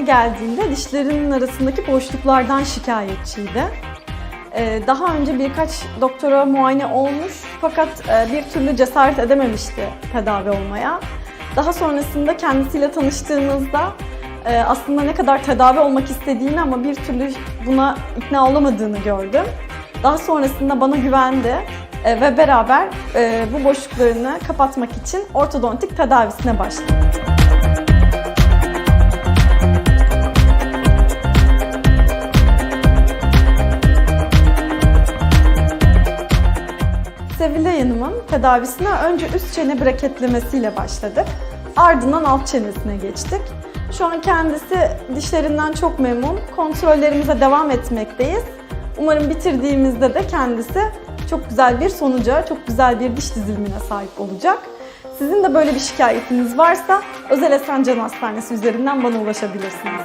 geldiğinde dişlerinin arasındaki boşluklardan şikayetçiydi. Ee, Daha önce birkaç doktora muayene olmuş fakat e, bir türlü cesaret edememişti tedavi olmaya. Daha sonrasında kendisiyle tanıştığımızda e, aslında ne kadar tedavi olmak istediğini ama bir türlü buna ikna olamadığını gördüm. Daha sonrasında bana güvendi e, ve beraber bu boşluklarını kapatmak için ortodontik tedavisine başladık. Sevilay Hanım'ın tedavisine önce üst çene braketlemesiyle başladık. Ardından alt çenesine geçtik. Şu an kendisi dişlerinden çok memnun. Kontrollerimize devam etmekteyiz. Umarım bitirdiğimizde de kendisi çok güzel bir sonuca, çok güzel bir diş dizilimine sahip olacak. Sizin de böyle bir şikayetiniz varsa Özel Esencan Hastanesi üzerinden bana ulaşabilirsiniz.